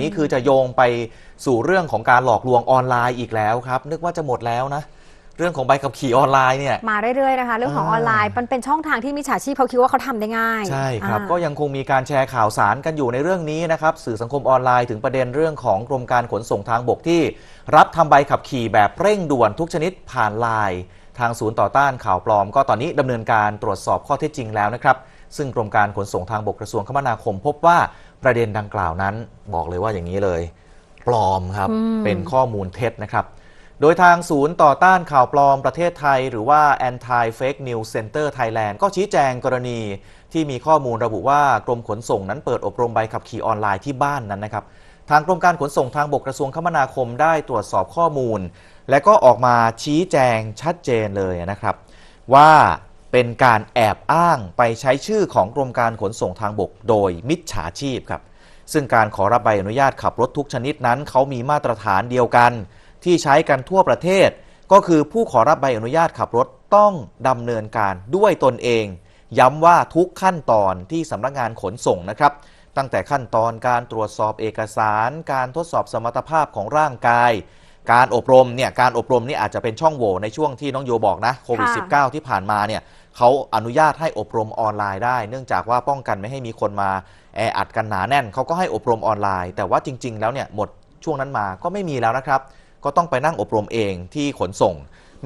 นี้คือจะโยงไปสู่เรื่องของการหลอกลวงออนไลน์อีกแล้วครับ นึกว่าจะหมดแล้วนะ เรื่องของใบขับขี่ออนไลน์เนี่ยมาเรื่อยๆนะคะ เรื่องของออนไลน์มันเป็นช่องทางที่มิจฉาชีพเขาคิดว่าเขาทำได้ง่าย ใช่ครับอ่าก็ยังคงมีการแชร์ข่าวสารกันอยู่ในเรื่องนี้นะครับ สื่อสังคมออนไลน์ถึงประเด็นเรื่องของกรมการขนส่งทางบกที่ รับทำใบขับขี่แบบเร่งด่วนทุกชนิดผ่านไลน์ทางศูนย์ต่อต้านข่าวปลอม ก็ตอนนี้ดำเนินการตรวจสอบข้อเท็จจริงแล้วนะครับซึ่งกรมการขนส่งทางบกกระทรวงคมนาคมพบว่า ประเด็นดังกล่าวนั้นบอกเลยว่าอย่างนี้เลย ปลอมครับอืมเป็นข้อมูลเท็จนะครับ โดยทางศูนย์ต่อต้านข่าวปลอมประเทศไทย หรือว่า Anti Fake News Center Thailand ก็ชี้แจงกรณีที่มีข้อมูลระบุว่ากรมขนส่งนั้นเปิดอบรมใบขับขี่ออนไลน์ที่บ้านนั้นนะครับทางกรมการขนส่งทางบกกระทรวงคมนาคมได้ตรวจสอบข้อมูล และก็ออกมาชี้แจงชัดเจนเลยนะครับ ว่า เป็นการแอบอ้างไปใช้ชื่อของกรมการขนส่งทางบก โดยมิจฉาชีพครับ ซึ่งการขอรับใบอนุญาตขับรถทุกชนิดนั้น เขามีมาตรฐานเดียวกัน ที่ใช้กันทั่วประเทศ ก็คือผู้ขอรับใบอนุญาตขับรถต้องดำเนินการด้วยตนเอง ย้ำว่าทุกขั้นตอนที่สำนักงานขนส่งนะครับ ตั้งแต่ขั้นตอนการตรวจสอบเอกสาร การทดสอบสมรรถภาพของร่างกาย การอบรมเนี่ยการอบรมนี่อาจจะเป็นช่องโหว่ในช่วงที่น้องโยบอกนะโควิดค่ะ -19 ที่ผ่านมาเนี่ยเขาอนุญาตให้อบรมออนไลน์ได้ เนื่องจากว่าป้องกันไม่ให้มีคนมาแออัดกันหนาแน่นเขาก็ให้อบรมออนไลน์ แต่ว่าจริง ๆ แล้วเนี่ยหมดช่วงนั้นมาก็ไม่มีแล้วนะครับ ก็ต้องไปนั่งอบรมเองที่ขนส่ง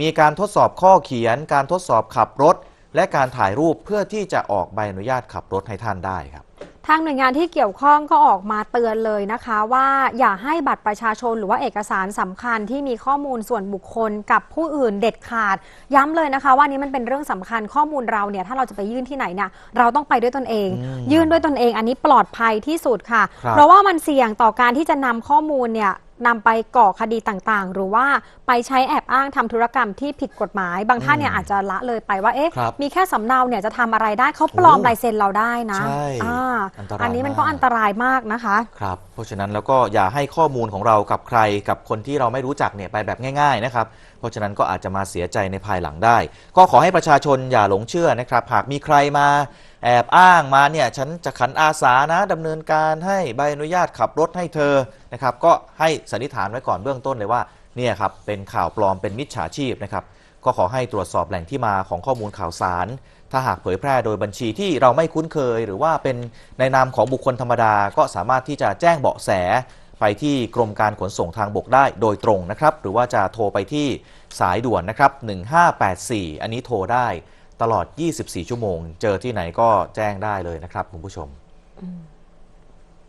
มีการทดสอบข้อเขียน การทดสอบขับรถ และการถ่ายรูปเพื่อที่จะออกใบอนุญาตขับรถให้ท่านได้ครับ ทางหน่วยงานที่เกี่ยวข้องก็ออกมาเตือนเลยนะคะ ว่าอย่าให้บัตรประชาชนหรือว่าเอกสารสำคัญที่มีข้อมูลส่วนบุคคลกับผู้อื่นเด็ดขาด ย้ำเลยนะคะว่านี้มันเป็นเรื่องสำคัญข้อมูลเราเนี่ยถ้าเราจะไปยื่นที่ไหนเนี่ยเราต้องไปด้วยตนเองอืมยื่นด้วยตนเองอันนี้ปลอดภัยที่สุดค่ะครับเพราะว่ามันเสี่ยงต่อการที่จะนำข้อมูลเนี่ย นำไปก่อคดีต่างๆ หรือว่าไปใช้แอบอ้างทำธุรกรรมที่ผิดกฎหมาย บางท่านเนี่ยอืมอาจจะละเลยไปว่าเอ๊ะครับมีแค่สำเนาเนี่ยจะทำอะไรได้เขาปลอมโอ้ลายเซ็นเราได้นะใช่อ่าอันตรายอันนี้มันก็มากอันตรายมากนะคะครับเพราะฉะนั้นแล้วก็อย่าให้ข้อมูลของเรากับใครกับคนที่เราไม่รู้จักเนี่ยไปแบบง่าย ๆนะครับ เพราะฉะนั้นก็อาจจะมาเสียใจในภายหลังได้ ก็ขอให้ประชาชนอย่าหลงเชื่อนะครับหากมีใครมา แอบอ้างมาเนี่ยฉันจะขันอาสานะดำเนินการให้ใบอนุญาตขับรถให้เธอนะครับก็ให้สันนิษฐานไว้ก่อนเบื้องต้นเลยว่าเนี่ยครับเป็นข่าวปลอมเป็นมิจฉาชีพนะครับก็ขอให้ตรวจสอบแหล่งที่มาของข้อมูลข่าวสาร ถ้าหากเผยแพร่โดยบัญชีที่เราไม่คุ้นเคย หรือว่าเป็นในนามของบุคคลธรรมดา ก็สามารถที่จะแจ้งเบาะแส ไปที่กรมการขนส่งทางบกได้โดยตรงนะครับ หรือว่าจะโทรไปที่สายด่วนนะครับ 1584 อันนี้โทรได้ ตลอด 24 ชั่วโมง เจอที่ไหนก็แจ้งได้เลยนะครับคุณผู้ชมม